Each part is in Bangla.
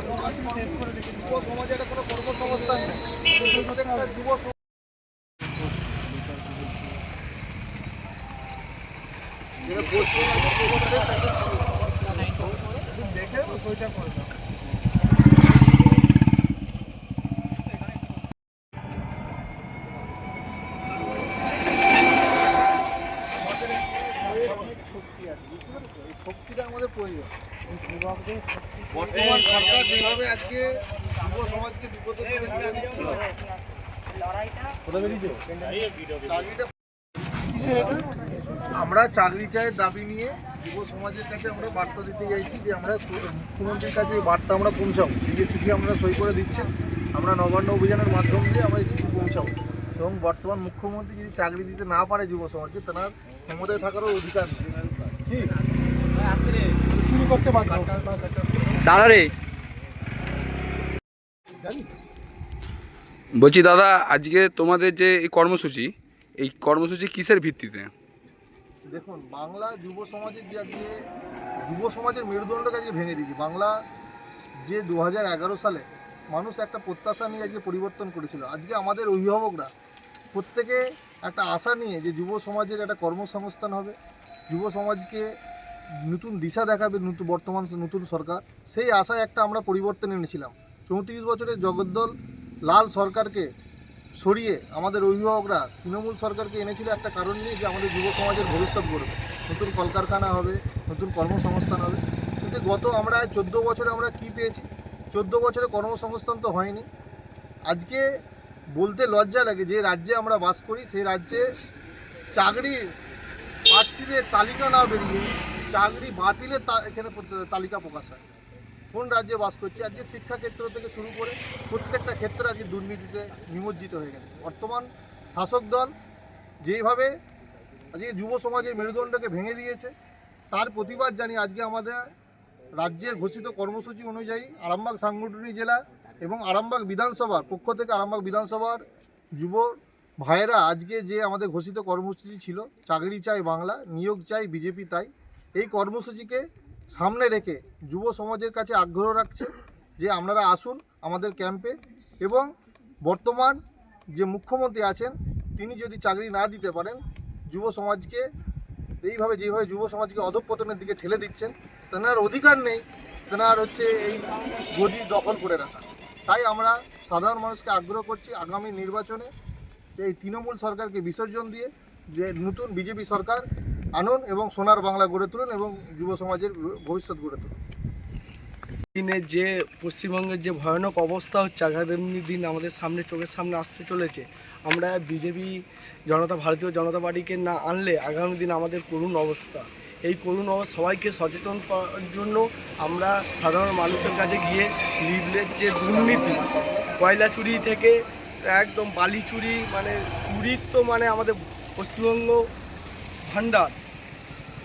যুব সমাজে এটা কোনো কর্মসংস্থান নেই প্রত্যেকটা যুব কোনো যেটা পশ্চিমবঙ্গের যুবকদের একটা দেখে ওইটা করে দাও। সইয়ের অনেক শক্তি আছে বুঝতে পেরেছ এই শক্তিটা আমাদের প্রয়োজন বর্তমান সরকার যেভাবে আজকে যুব সমাজকে দিচ্ছে আমরা চাকরি চায়ের দাবি নিয়ে যুব সমাজের কাছে আমরা বার্তা দিতে চাইছি যে আমরা মুখ্যমন্ত্রীর কাছে এই বার্তা আমরা পৌঁছাবো। যে চিঠি আমরা সই করে দিচ্ছি, আমরা নবান্ন অভিযানের মাধ্যম দিয়ে আমরা এই চিঠি পৌঁছাবো। এবং বর্তমান মুখ্যমন্ত্রী যদি চাকরি দিতে না পারে যুব সমাজকে, তার ক্ষমতায় থাকারও অধিকার নেই। করতে বাধ্য দাঁড়া রে। বলছি দাদা আজকে তোমাদের যে এই কর্মসূচি এই কর্মসূচি কিসের ভিত্তিতে? দেখুন বাংলা যুব সমাজের যে আজকে যুব সমাজের মেরুদণ্ডকে আজকে ভেঙে দিয়েছি। বাংলা যে দু হাজার এগারো সালে মানুষ একটা প্রত্যাশা নিয়ে আজকে পরিবর্তন করেছিল। আজকে আমাদের অভিভাবকরা প্রত্যেকে একটা আশা নিয়ে যে যুব সমাজের একটা কর্মসংস্থান হবে। যুব সমাজকে নতুন দিশা দেখাবে, নতুন বর্তমান, নতুন সরকার, সেই আশায় একটা আমরা পরিবর্তন এনেছিলাম। চৌত্রিশ বছরের জগদ্দল লাল সরকারকে সরিয়ে আমাদের অভিভাবকরা, তৃণমূল সরকারকে এনেছিল একটা কারণ নিয়ে যে আমাদের যুব সমাজের ভবিষ্যৎ গড়বে। নতুন কলকারখানা হবে, নতুন কর্মসংস্থান হবে। কিন্তু গত আমরা চোদ্দ বছরে আমরা কি পেয়েছি? চোদ্দ বছরে কর্মসংস্থান তো হয়নি। আজকে বলতে লজ্জা লাগে, যে রাজ্যে আমরা বাস করি, সেই রাজ্যে চাকরির প্রার্থীদের তালিকা না বেরিয়ে চাকরি বাতিলের এখানে তালিকা প্রকাশ হয়। কোন রাজ্যে বাস করছে? আজকে শিক্ষা ক্ষেত্র থেকে শুরু করে প্রত্যেকটা ক্ষেত্রে আজকে দুর্নীতিতে নিমজ্জিত হয়ে গেছে। বর্তমান শাসক দল যেইভাবে আজকে যুব সমাজের মেরুদণ্ডকে ভেঙে দিয়েছে, তার প্রতিবাদ জানি আজকে আমাদের রাজ্যের ঘোষিত কর্মসূচি অনুযায়ী আরামবাগ সাংগঠনিক জেলা এবং আরামবাগ বিধানসভার পক্ষ থেকে আরামবাগ বিধানসভার যুব ভাইয়েরা আজকে যে আমাদের ঘোষিত কর্মসূচি ছিল, চাকরি চাই বাংলা, নিয়োগ চাই বিজেপি তাই এই কর্মসূচিকে সামনে রেখে যুব সমাজের কাছে আগ্রহ রাখছে যে আপনারা আসুন আমাদের ক্যাম্পে এবং বর্তমান যে মুখ্যমন্ত্রী আছেন, তিনি যদি চাকরি না দিতে পারেন, যুব সমাজকে এইভাবে যেভাবে যুব সমাজকে অধঃপতনের দিকে ঠেলে দিচ্ছেন, তেনার অধিকার নেই, তেনার হচ্ছে এই গদি দখল করে রাখা। তাই আমরা সাধারণ মানুষকে আগ্রহ করছি আগামী নির্বাচনে সেই তৃণমূল সরকারকে বিসর্জন দিয়ে যে নতুন বিজেপি সরকার আনুন এবং সোনার বাংলা গড়ে তুলুন এবং যুব সমাজের ভবিষ্যৎ গড়ে তুলুন। দিনের যে পশ্চিমবঙ্গের যে ভয়ানক অবস্থা হচ্ছে আগামী দিন আমাদের সামনে, চোখের সামনে আসতে চলেছে। আমরা বিজেপি, জনতা, ভারতীয় জনতা পার্টিকে না আনলে আগামী দিন আমাদের করুণ অবস্থা। এই করুণ অবস্থা সবাইকে সচেতন করার জন্য আমরা সাধারণ মানুষের কাছে গিয়ে লিভলের যে দুর্নীতি, কয়লা চুরি থেকে একদম বালি চুরি মানে চুরির তো মানে আমাদের পশ্চিমবঙ্গ ভাণ্ডার।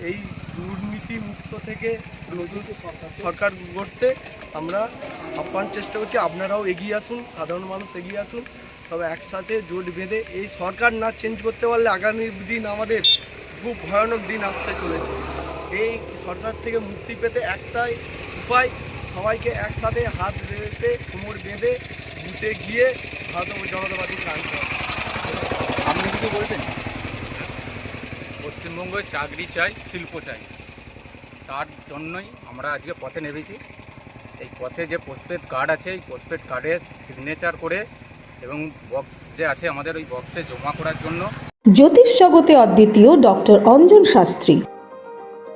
এই দুর্নীতি মুক্ত থেকে নতুন সরকার গড়তে আমরা আপ্রাণ চেষ্টা করছি। আপনারাও এগিয়ে আসুন, সাধারণ মানুষ এগিয়ে আসুন তবে একসাথে জোট বেঁধে এই সরকার না চেঞ্জ করতে পারলে আগামী দিন আমাদের খুব ভয়ানক দিন আসতে চলেছে। এই সরকার থেকে মুক্তি পেতে একটাই উপায়, সবাইকে একসাথে হাত বেঁধে কোমর বেঁধে বুথে গিয়ে ভারতীয় জনতা পার্টিকে আনতে হবে আপনি কিছু বলবেন? পশ্চিমবঙ্গে চাকরি চাই, শিল্প চাই। তার জন্যই আমরা আজকে পথে নেমেছি। এই পথে যে পোস্টপেড কার্ড আছে, এই পোস্টপেড কার্ডে সিগনেচার করে এবং বক্স যে আছে আমাদের, ওই বক্সে জমা করার জন্য জ্যোতিষ জগতে অদ্বিতীয় ডক্টর অঞ্জন শাস্ত্রী।